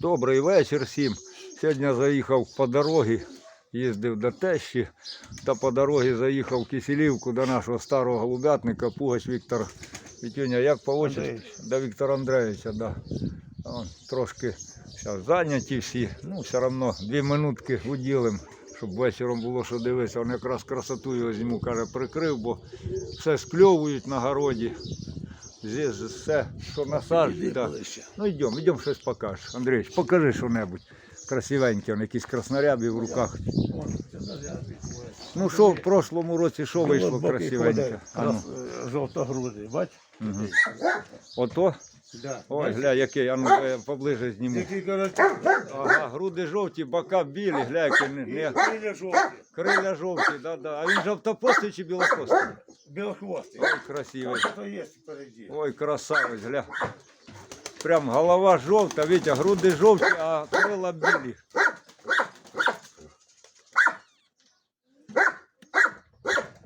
Добрий вечір всім. Сьогодні заїхав по дорозі, їздив до тещі, та по дорозі заїхав в Киселівку до нашого старого голубятника, Пугач Віктор Вітюня, як по очереді? До Віктора Андреевича, да. Трошки зараз зайняті всі, ну все одно дві минутки уділим, щоб вечором було що дивитися. Он якраз красоту його зиму, каже, прикрив, бо все скльовують на городі. Здесь все, що Да. ближче. Ну йдемо, йдемо щось покажеш. Андрійович, покажи що-небудь. Красивеньке, он якісь краснорябі в руках. Ну що в прошлому році, що вийшло красивеньке? ну, е, бач? Мгм. ото? Да. Ой, гля, який, а ну я поближе зніму. Ага, груди жовті, бока білі, гля, які не, не, Крилля жовті. да, да. А він жовтопостий чи білопостий? Білохвостий. Ой, красивий. Ось це є впереді. Ой, красавець, гля. Прям голова жовта, Вітя, груди жовті, а крила білі.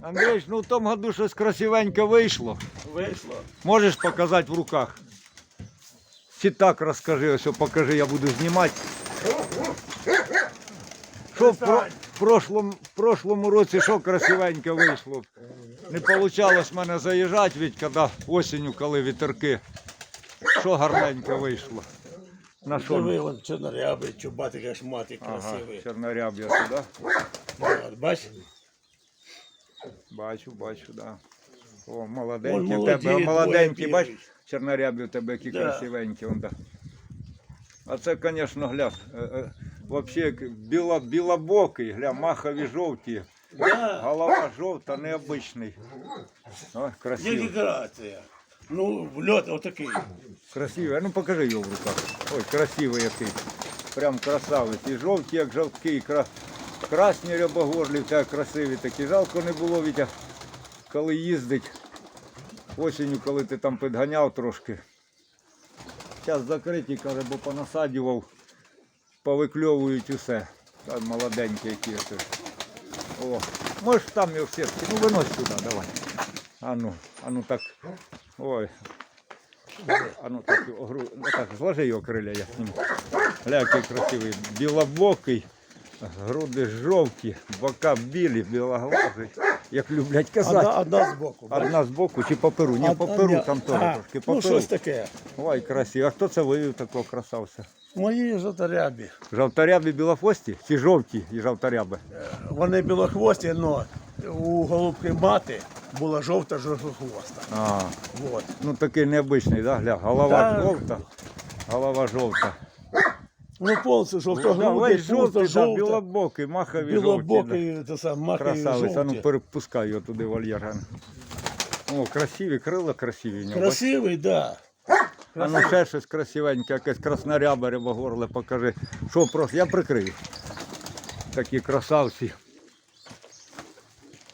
Андрійович, ну в тому году щось красивеньке вийшло. Вийшло. Можеш показати в руках? Чи так розкажи, ось покажи, я буду знімати. Що в, про, в, прошлому, в прошлому році що красивеньке вийшло? Не вийшло в мене заїжджати, ведь коли осінню, коли вітерки. Що гарненьке вийшло. На що? Диви, вон чорнорябий, чубатий кашматий, Ага, красивий. чорноряб'я туди. От, Бач? Бачу, бачу, да. О, молоденький в тебе, молоденький, двоє бач, чорнорябі у тебе які Да. красивенькі. Он, да. А це, звісно, гля, е, е, вообще біла, білобокий, гля, махові жовті, Да. голова жовта, необичний. О, Є декорація. Ну, льот отакий. Красивий. А ну покажи його в руках. Ой, красивий який. Прям красавець. І жовті, як жовтки, і кра... красні рябогорлі, в тебе красиві такі. Жалко не було, Вітя, коли їздить. Осінню, коли ти там підганяв трошки. Зараз закриті, каже, бо понасадював, повикльовують усе. Там молоденькі які. ось. О, можеш там його в. Ну винось сюди, давай. А ну, а ну так. Ой, а ну так, гру... так, зложи його криля, я сниму. Гля, який красивий. Білобокий, груди жовті, бока білі, білоглазий. Як люблять казати. Одна, одна збоку. бач? Одна з боку чи по перу? Ні, по Одна- перу там теж А, трошки. По Ну, щось таке. Ой, красиво. А хто це вивів такого красавця? Мої жовторябі. Жовторябі білофості чи жовті і жовторяби? Вони білохвості, але у голубки мати була жовта жовтохвоста. А, Вот. ну такий необичний, да? Гля, голова Так. жовта, голова жовта. Ну, Да, жовтогрудий, весь жовтий, да, білобокий, махові жовті. да. це сам макові Красавець, а ну жовті. перепускай його туди вольєр. а ну. О, красиві, крила красиві в нього. бач. Красивий, так. Да. А ну ще щось красивеньке, якесь краснорябе рибогорле, покажи. Що просто, я прикрию. Такі красавці.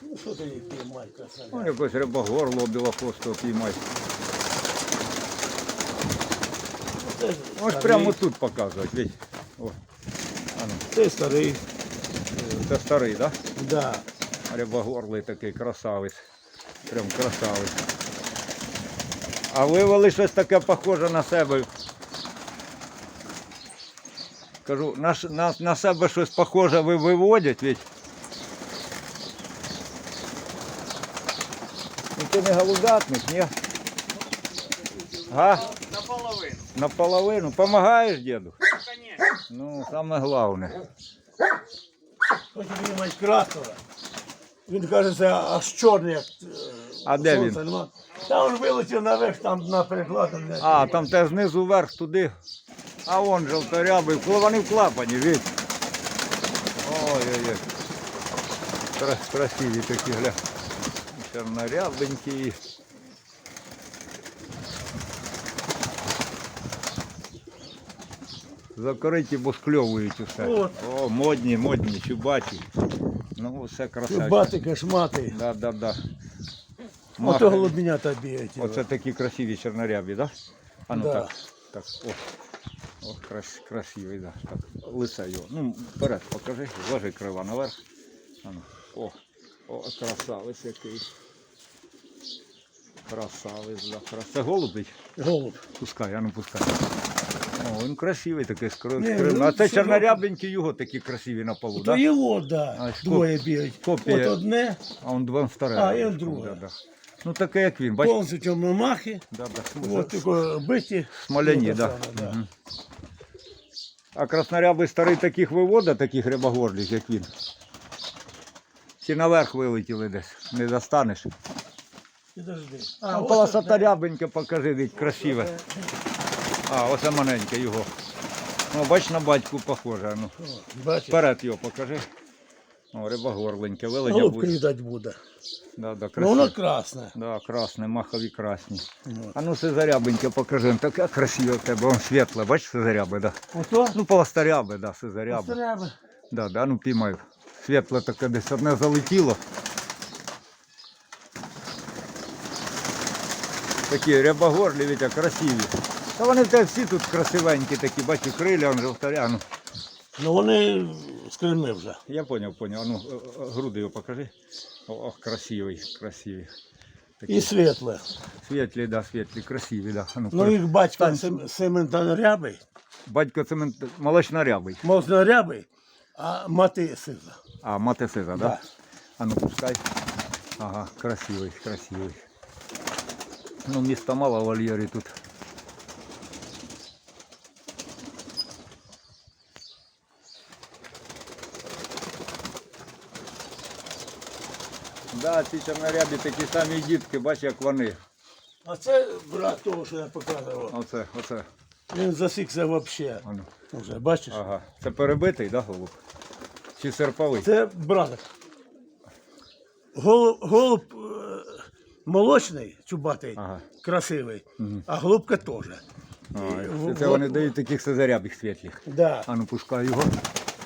Ну, що ти їх піймай, красавець? Ну, якось рибогорло білохвостого піймай. Це Ось старий, прямо тут показують, видь. О. Це старий, це старий, так? Да? да. Рибогорлий такий красавець. Прям красавець. А вивели щось таке похоже на себе. Кажу, на, на, на себе щось похоже ви виводять, ведь. Ну ти не голубятник, ні? Га? Наполовину. Діду? Конечно. Ну, саме головне. Хоче піймати красного. Він каже, це аж чорний, як е, А де сонце він? нема. Та він вилетів наверх, там на перекладу. А, там те знизу вверх туди. А вон жовторябий, вкла- вони в клапані, видь. Ой-ой-ой. Кра- Красиві такі, гля. Чорнорябенькі. Закриті, бо скльовують усе. От. О, модні, модні, чубаті. Ну, все красавчик. Бати кошмати. Да, да, да. Ото голубенята бігають. Оце такі красиві чорнорябі, да? А ну Да. так. Так, о. О, крас, красивий, да. Так, лице його. Ну, вперед покажи, зложи крила наверх. А ну. О, о, красавець який. Красавець, да. Крас... Це голубий? Голуб. Пускай, а ну пускай. О, він красивий такий скрив. Ні, ну, А це все чорнорябенький його такі красиві на полу, То так? його, да, А, двоє бігають. копія. От одне, А он два старе. А, он друге. Да, да. Ну таке як він, бачиш? повністю темномахи, Да, да. от тільки биті. Смоляні, Ну, да. Мгм. А краснорябий старий таких виводить, таких рябогорлих, як він. Чи наверх вилетіли десь, не достанеш. Підожди. А, ось полосата одне. рябенька, покажи, ведь красиве. А, оце маленьке його. Ну, бач, на батьку похоже. Ну. Бачиш, Вперед його покажи. О, рибогорленьке, вилення голубки буде. їдать буде. Да, да, Ну воно красиве. красне. Да, красне, махові красні. От. А ну сизарябеньке покажи, таке красиве в тебе, он світле, бачиш сизаряби, да. Ото? Ну, полосторяби, да, сизаряби. Треба. Да, да, ну піймай. Світле таке десь одне залетіло. Такі рябогорлі, Вітя, красиві. Та вони в тебе всі тут красивенькі такі, бачу, криля, он жовтаря. Ну, Ну вони з Кримми вже. я поняв, поняв. Ну, груди його покажи. Ох, красивий, красиві. Такі І світле. світлі, да, світлі, красиві, да. Ну, Ну їх батько Там- Сем- Сементонорябий, Батько цемент молочнорябий. молочнорябий, а мати сиза. А, мати сиза, да? Да. А ну пускай. Ага, красивий, красивий. Ну, міста мало в вольєрі тут. Да, ці чорнорябі такі самі дітки, бач, як вони. А це брат того, що я показував. Оце, оце. Він засікся взагалі. Ану. Уже, бачиш? Ага. Це перебитий, да, голуб? Чи серповий? Це брат. Голуб, голуб е, молочний, чубатий, Ага. красивий, а голубка теж. А, це, це вони дають таких сизарябих світлих. Да. А ну пускай його.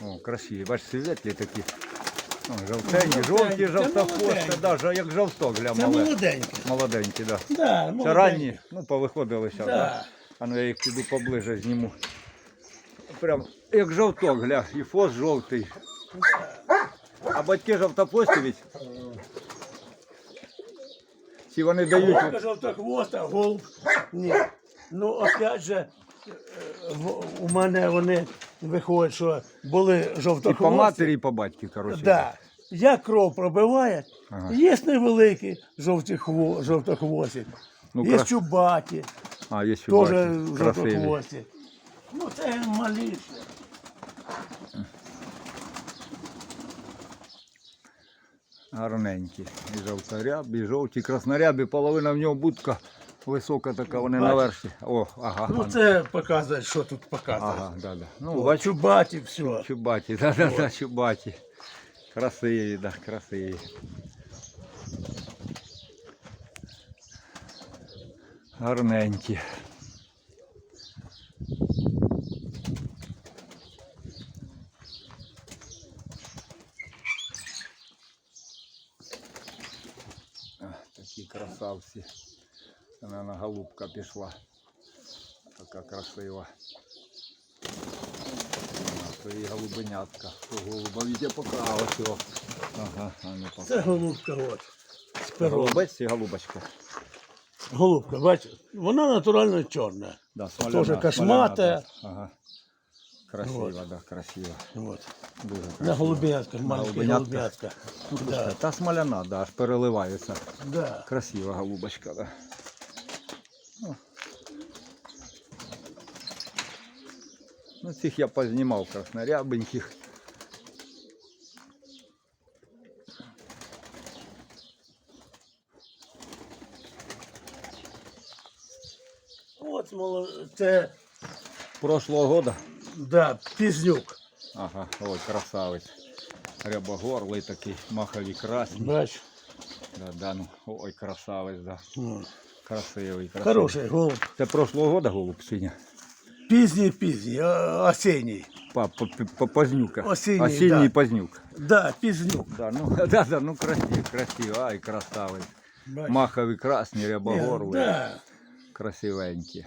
О, красиві. Бачиш, світлі такі. О, жовтенькі, жовті, жовтохвости, молоденькі. да, як жовток гля Це мале. молоденьке. Молоденькі, да. Да, Це молоденьке. ранні, ну повиходили зараз. Да. Да. А ну я їх піду поближе зніму. Прям як жовток, гля, і фос жовтий. А батьки жовтопостівість? Чи вони дають? Голубка жовтохвоста, голуб. Ні. Ну, опять же, е, в- у мене вони виходять, що були І по матері, і по батьки, коротше. Да. Як кров пробиває, Ага. є невеликі жовті хво, жовтохвості, Ну, є крас- чубаті, А, є теж чубаті, красиві. жовтохвості. Ну, це маліше. Гарненькі. І жовторябі, і жовті, краснорябі, половина в нього будка висока така, вони Бачиш? наверші. О, ага. Ну, це показує, що тут показує. Ага, да, да. Ну, Ну, чубаті, все. чубаті, да, да, да, чубаті. Красиві, да, красиві. Гарненькі. Такі красавці. Вона голубка пішла. Така красива. То і голубенятка. То голуба Вітя пока ось його. Ага, а не пока. Це голубка, от. З пером. Голубець і голубочка. Голубка, бачиш? Вона натурально чорна. Да, Тоже косматая. да. Ага. Красиво, да, красиво. От. Дуже красиво. На голуб'ятках, маленькі голубенятка. голуб'ятка. Ну, Да. Та смоляна, да, аж переливається. Да. Красива голубочка, да. Ну. Цих я познімав краснорябеньких. От моло- це Прошлого года. да, пізнюк. Ага, ой, красавець. Рябогорлий такий, махові красні. Бач. Да, да, ну, ой, красавець, да. Ну, Красивий, красивий. Хороший голуб. Це прошлого года голуб синя. Пізній, пізній, осінній. По, по, по, познюка. Осінній, Осінній да. познюк. Да, пізнюк. Да, ну, да, да, ну красивий, красивий, ай, красавець. Бач. Махові красні, рябогорли, Да. красивенькі.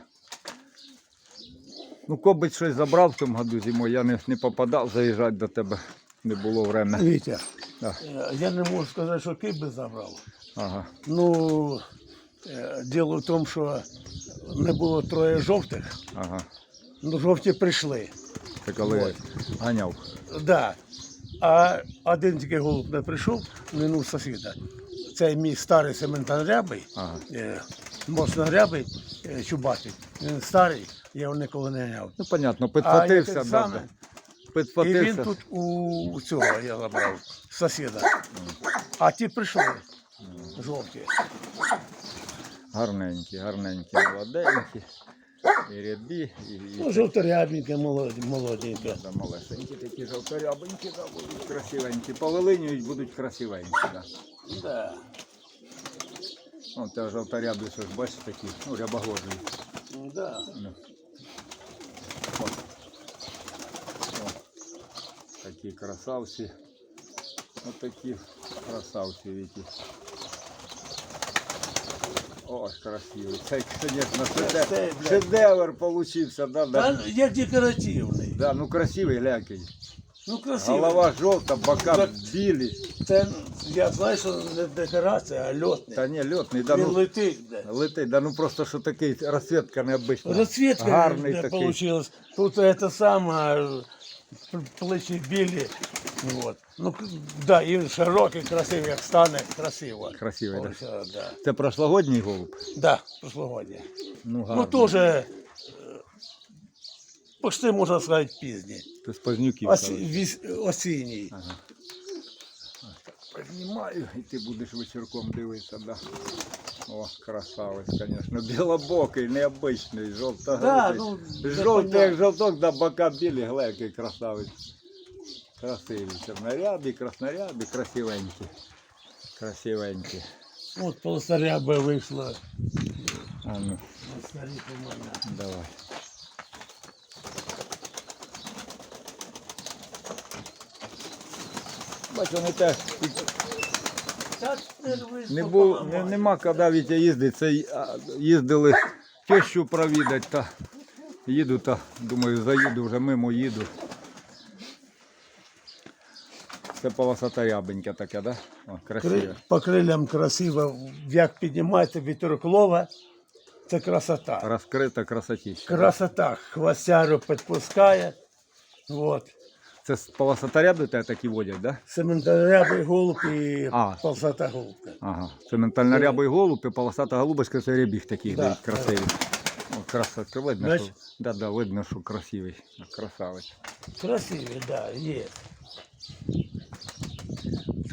Ну, кобець щось забрав в тому году зимою, я не, не попадав заїжджати до тебе. Не було времени. Вітя, Да. е, я не можу сказати, що кип би забрав. Ага. Ну, діло в тому, що не було троє жовтих, Ага. Ну, жовті прийшли. Це коли ганяв. Да. А один тільки голуб не прийшов, минув сусіда. Це мій старий сементарябий, Ага. е, моцнорябий, е, чубатий. Він старий, я його ніколи не ганяв. Ну, понятно, А підхватився, да, саме, да. І він тут у, у цього я забрав, сусіда. А ті прийшли. Жовті. Гарненькі, гарненькі, молоденькі. І ряді, і, і Ну, жовторябеньке, молоді, молоденьке. да, малесенькі такі жовторябенькі, да, будуть красивенькі. Повилинюють, будуть красивенькі. Да. Да. О, те жовторябі, що ж бачиш такі, ну, рябогожі. Да. Ну. От. О, такі красавці. Ось такі красавці, які. Ой, красивий. Це, звісно, Це, шедевр, блядь. шедевр получився, да, да. Та як декоративний. Да, ну красивий, глянький. Ну, красивий. Голова жовта, бока Так. білі. Це, я знаю, що не декорація, а льотний. Та ні, льотний, да, Він ну, летить. де. летить, да, ну просто що такий розцвітка необична. Розцвітка Гарний не такий. получилась. Тут це саме плечі білі. Вот. Ну, да, і широкий, красивий, як стане, красиво. Красивий, да. Е, да. Це прошлогодній голуб? Да, прошлогодня. Ну, Ну, теж, е, почти, можна сказати, пізній. Це з Познюків. Віс- осінній. Ага. Знімаю, і ти будеш вечірком дивитися, да. О, красавець, звісно. Білобокий, необичний. Да, ну, Жовтий, як непонятно. жовток, да бока білі, гля, який красавець. Красивий. Чорнорябі, краснорябі, красивенькі. Красивенькі. От полосаря би вийшло. А ну, на старі помада. давай. Бач, вони теж це Не був, не, нема коли Вітя їздить. Це їздили тещу провідати, та їду, та думаю, заїду, вже мимо їду. Це полосата ябенька таке, да? О, красиве. По крилям красиво, як піднімається вітероклова, це красота. Розкрита красотища. Красота. Хвостяру підпускає. Вот. Це з полосата тебе такі водять, да? Сементарябий голуб і А. полосата голубка. Ага. Це ментально рябий голуб і полосата голубочка, це рябіг таких Да, дають красиві. О, красота, видно, що, да, да, видно, що красивий. Красавець. Красиві, да, є.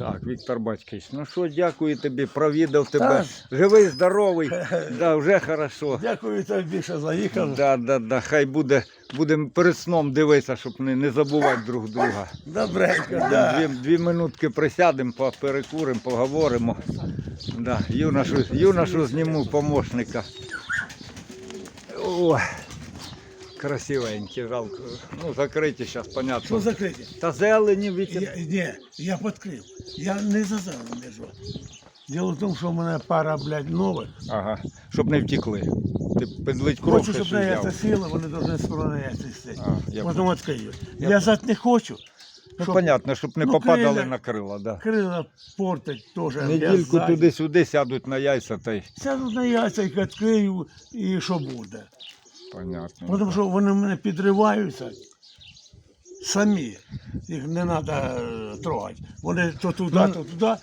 Так, Віктор Батькович, ну що, дякую тобі, провідав тебе. Живий, здоровий, да, вже хорошо. Дякую тобі, що заїхав. Да, да, да, хай буде, будемо перед сном дивитися, щоб не, не забувати друг друга. Добренько, да. Дві, дві минутки присядемо, перекуримо, поговоримо. Да, юношу, юношу зніму помощника. О, красивенькі, жалко. Ну, закриті зараз, Що закриті? Та зелені Я, ні, я підкрив. Я не за зелень держу. Діло в тому, що в мене пара, блядь, нових. Ага, щоб не втекли. Ти підлить кров, Хочу, щоб що на взяв. яйця сіли, вони повинні скоро яйця сидіти. А, я Потім відкриють. Я Я зад не хочу. Ну, щоб понятно, щоб не ну, попадали крила- на крила, да. Крила портить теж. я Недільку туди-сюди сядуть на яйця, та й Сяду на яйця, їх відкрию, і що буде. Понятно. Тому що вони в мене підриваються самі. Їх не треба трогати. Вони то туди, Ну, то туди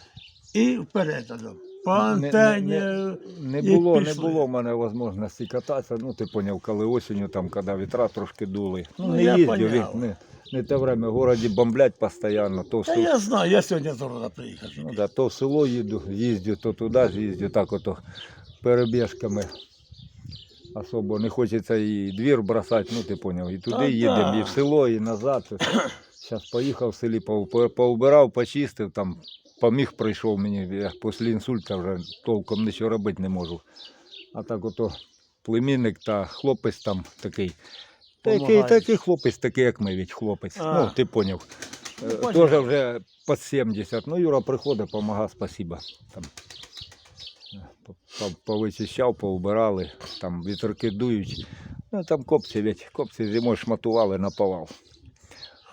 і вперед. ідуть. По Не- антенні. не- Не і було, не пішли. було в мене можливості кататися. Ну, ти поняв, коли осінню, там, коли вітра трошки дули. Ну, Ну, не я їздив, поняв. не, не те время. В городі бомблять постійно. То в, Та сел- я знаю, я сьогодні з города приїхав. ну, да, то в село їду, їздю, то туди їздю, так ото перебіжками. Особо не хочеться і двір бросати, ну ти поняв, і туди їдемо, да. і в село, і назад. Зараз поїхав в селі, поубирав, почистив, там поміг прийшов мені. Я після інсульта вже толком нічого робити не можу. А так ото племінник та хлопець там такий. Такий, такий хлопець, такий, як ми, від хлопець. А. Ну, ти поняв. Е. Теж вже під 70. Ну, Юра приходить, допомагає, спасибо. Там, повичищав, поубирали, там вітерки дують. Ну, там копці, ведь, копці зимою шматували, наповал.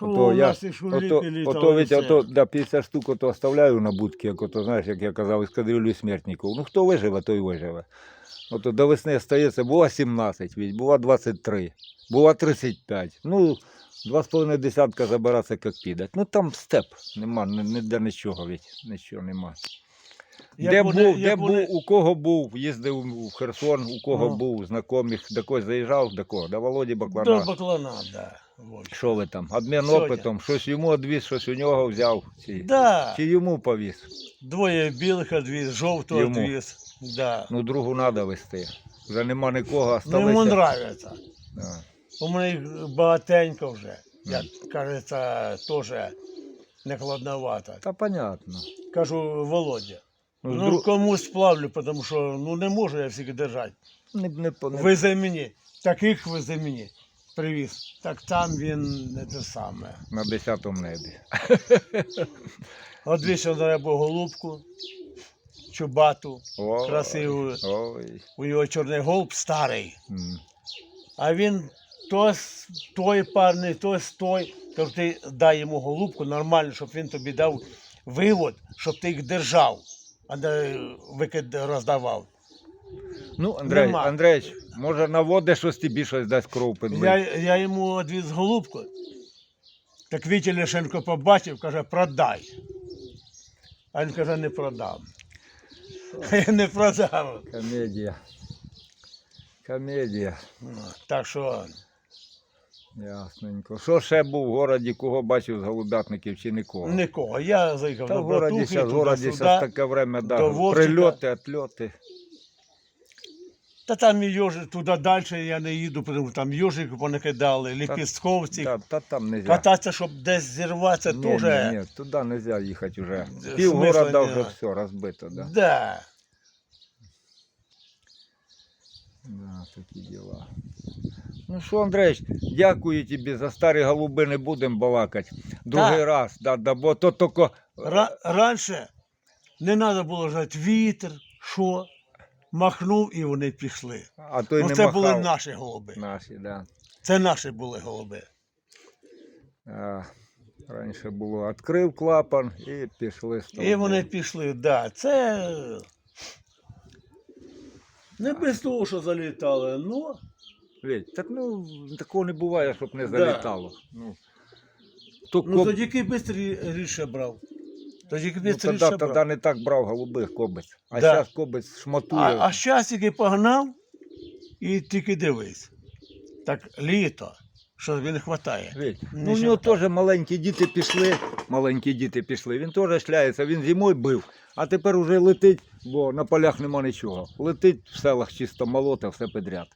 О, Ото я, ото, ото, ведь, ото, да, 50 штук ото оставляю на будки, як ото, знаєш, як я казав, ескадрилю смертників. Ну хто виживе, той виживе. Ото до весни стається, була 17, ведь, була 23, була 35. Ну, два з половиною десятка забиратися, як підать. Ну там степ, нема, ні- ніде нічого, ведь, нічого нема. Як де вони- був, як де вони- був, у кого був, їздив у Херсон, у кого Ну. був, знайомих, до когось заїжджав, до кого, до Володі До Баклана. Баклана, да. Вот. Що ви там? Обмін Сьогодні. опитом, щось йому одвіз, щось у нього взяв. Чи, Да. чи йому повіз? Двоє білих одвіз, жовтого Йому. одвіз. Да. Ну, другу треба вести. Вже нема нікого, Ну, йому осталися. нравиться. Да. У мене їх багатенько вже. Як кажеться, теж не холодновато. Та понятно. Кажу, Володя. Ну, Ну, комусь сплавлю, тому що ну, не можу я всіх держати. не, не, не... Вези мені, таких вези мені. Привіз. Так там він не те саме. на 10 небі. Одвічно треба голубку, чубату, Ой, красиву. Ой. У нього чорний голуб старий. М. А він то з той парний, то з той. Кажу, ти дай йому голубку нормально, щоб він тобі дав вивод, щоб ти їх держав, викид роздавав. Ну, Андрей, Нема. Може наводи щось тобі щось дасть кров підбити. Я, я йому відвіз голубку. Так Вітя Ляшенко побачив, каже, продай. А він каже, не продам. Я не продав. Комедія. Комедія. Так що Ясненько. Що ще був в городі, кого бачив з голубятників чи нікого? нікого. Я заїхав Та до в городі братухи, зараз, в городі зараз таке время, да, прильоти, отльоти. Та там і йожик, туди далі я не їду, тому що там йожик понакидали, ліпістковці. Та, та там не можна. Кататися, щоб десь зірватися, ні, теж. ні, ні, туди не можна їхати вже. Смисла Пів города вже все розбито, да. Да. Да, такі діла. Ну що, Андрейч, дякую тобі за старі голуби, не будемо балакати. Другий Так. раз, да, да, бо то тільки Ра- раніше не треба було жати вітер, що, махнув і вони пішли. а той Ну, не це махав. були наші голуби. Наші, да. Це наші були голуби. А, раніше було відкрив клапан і пішли І вони пішли, да. Це не без того, що залітали, ну. Так ну такого не буває, щоб не Да. залітало. Ну, то Ну коб... тоді кибець ріше брав. Тоді ну, тоді, ріше тоді брав. не так брав голубих кобець. А Да. зараз кобець шматує. А, а щас тільки погнав і тільки дивись. Так літо, що він хватає. Ну, у нього теж маленькі діти пішли, маленькі діти пішли, він теж шляється, він зимою бив, а тепер уже летить, бо на полях нема нічого. Летить в селах чисто молота, все підряд.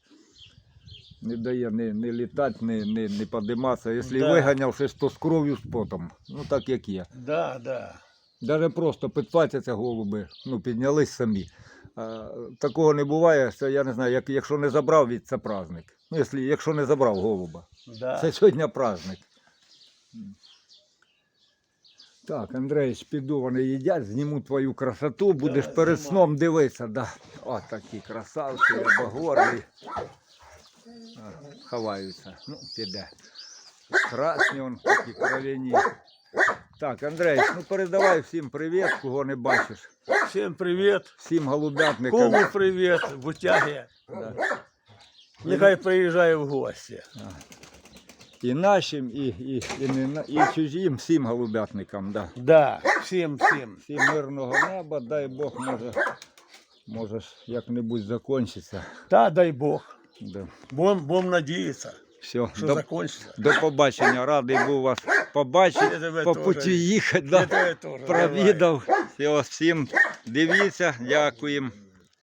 Не дає ні, ні літати, ні, ні, ні подиматися. Якщо Да. виганяв щось, то з кров'ю з потом. Ну так як є. Да, да. Даже просто підплатяться голуби, ну піднялись самі. А, такого не буває, це я не знаю, як, якщо не забрав від це праздник. Ну, якщо, якщо не забрав голуба. да. Це сьогодні праздник. Так, Андрейч, піду, вони їдять, зніму твою красоту, будеш Да, перед сном дивитися. Да. О, такі красавці, рябогорі. Ховаються. Ну, піде. Красні он такі кров'яні. Так, Андрей, ну передавай всім привіт, кого не бачиш. Всім привіт. Всім голубятникам. Кому привіт, в утягі. Да. Нехай приїжджає в гості. І нашим, і, і, і, не, і чужим, всім голубятникам. Да. Да, всім, всім. Всім мирного неба, дай Бог, може, може як-небудь закінчиться. Та дай Бог. Да. Будем, будем надеяться. Все, що до, закінчиться. до побачення. Радий був вас побачити, по путі їхати. Да. Провідав. Все, всім дивіться, дякуємо.